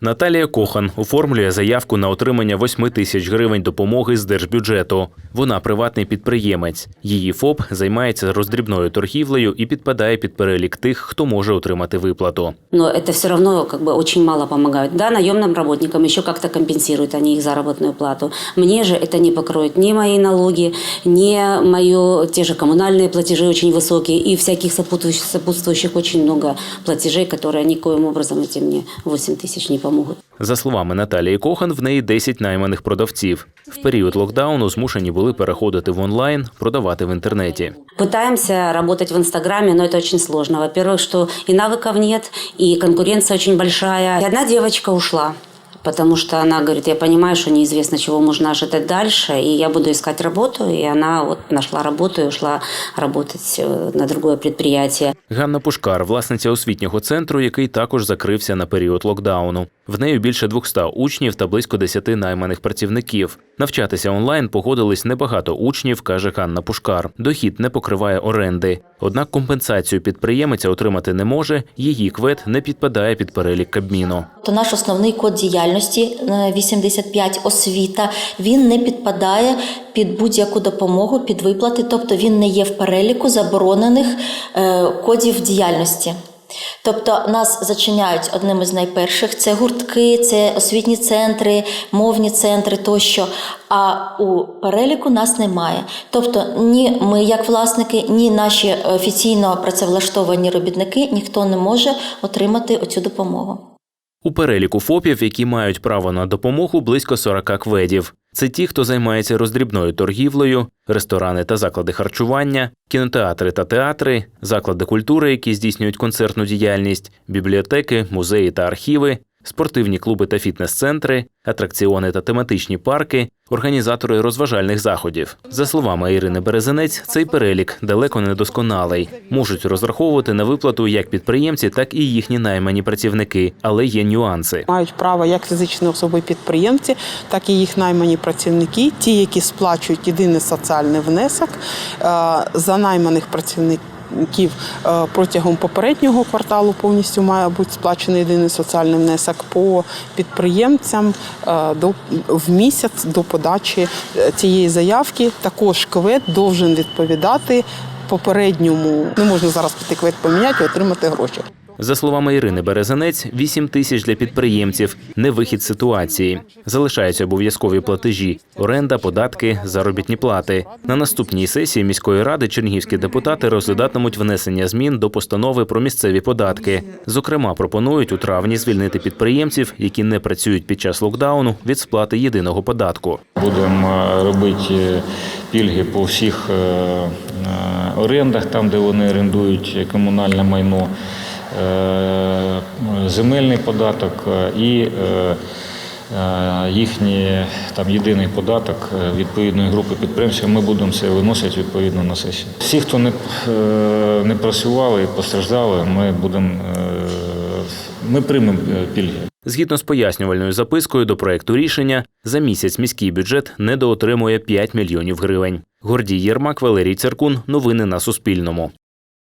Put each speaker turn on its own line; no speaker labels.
Наталія Кохан оформлює заявку на отримання 8 тисяч гривень допомоги з держбюджету. Вона приватний підприємець. Її ФОП займається роздрібною торгівлею і підпадає під перелік тих, хто може отримати виплату.
Но это все равно как бы очень мало помогает. Да, наемным работникам еще как-то компенсируют они их заработную плату. Мне же это не покроет ни мои налоги, ни мое, те же коммунальные платежи очень высокие и всяких сопутствующих, сопутствующих очень много платежей, которые никоим образом эти мне 8 тысяч не помогут.
За словами Наталії Кохан, в неї 10 найманих продавців. В період локдауну змушені були переходити в онлайн, продавати в інтернеті.
Пытаемся работать в Инстаграме, но это очень сложно. Во-первых, что и навыков нет, и конкуренция очень большая. И одна девочка ушла, потому что она говорит, я понимаю, что неизвестно, чего можно ожидать дальше, и я буду искать работу. И она вот нашла работу и ушла работать э, на другое предприятие.
Ганна Пушкар, власниця освітнього центру, який також закрився на період локдауну. В неї більше 200 учнів та близько 10 найманих працівників. Навчатися онлайн погодились небагато учнів, каже Ганна Пушкар. Дохід не покриває оренди. Однак компенсацію підприємиця отримати не може. Її квет не підпадає під перелік Кабміну.
То наш основний код діяльності е, 85 освіта. Він не підпадає під будь-яку допомогу, під виплати, тобто він не є в переліку заборонених е, кодів діяльності. Тобто нас зачиняють одним із найперших це гуртки, це освітні центри, мовні центри тощо. А у переліку нас немає. Тобто, ні ми, як власники, ні наші офіційно працевлаштовані робітники, ніхто не може отримати оцю допомогу.
У переліку ФОПів, які мають право на допомогу, близько 40 кведів. Це ті, хто займається роздрібною торгівлею, ресторани та заклади харчування, кінотеатри та театри, заклади культури, які здійснюють концертну діяльність, бібліотеки, музеї та архіви, спортивні клуби та фітнес-центри, атракціони та тематичні парки, організатори розважальних заходів. За словами Ірини Березенець, цей перелік далеко не досконалий. Можуть розраховувати на виплату як підприємці, так і їхні наймані працівники, але є нюанси.
Мають право як фізичні особи-підприємці, так і їх наймані працівники, ті, які сплачують єдиний соціальний внесок е, за найманих працівників. Е, Протягом попереднього кварталу повністю має бути сплачений єдиний соціальний внесок по підприємцям е, до в місяць до подачі е, цієї заявки. Також квет должен відповідати попередньому. Не можна зараз піти квет поміняти і отримати гроші.
За словами Ірини Березанець, 8 тисяч для підприємців не вихід ситуації. Залишаються обов'язкові платежі: оренда, податки, заробітні плати. На наступній сесії міської ради чернігівські депутати розглядатимуть внесення змін до постанови про місцеві податки. Зокрема, пропонують у травні звільнити підприємців, які не працюють під час локдауну, від сплати єдиного податку.
Будемо е, робити пільги по всіх е, е, орендах, там, де вони орендують комунальне майно, е, земельний податок е, і е, е, їхній там єдиний податок е, відповідної групи підприємців. Ми будемо це виносити відповідно на сесію. Всі, хто не, е, не працювали і постраждали, ми будемо е, ми приймемо е, пільги.
Згідно з пояснювальною запискою до проекту рішення, за місяць міський бюджет недоотримує 5 мільйонів гривень. Гордій Єрмак, Валерій Церкун. Новини на Суспільному.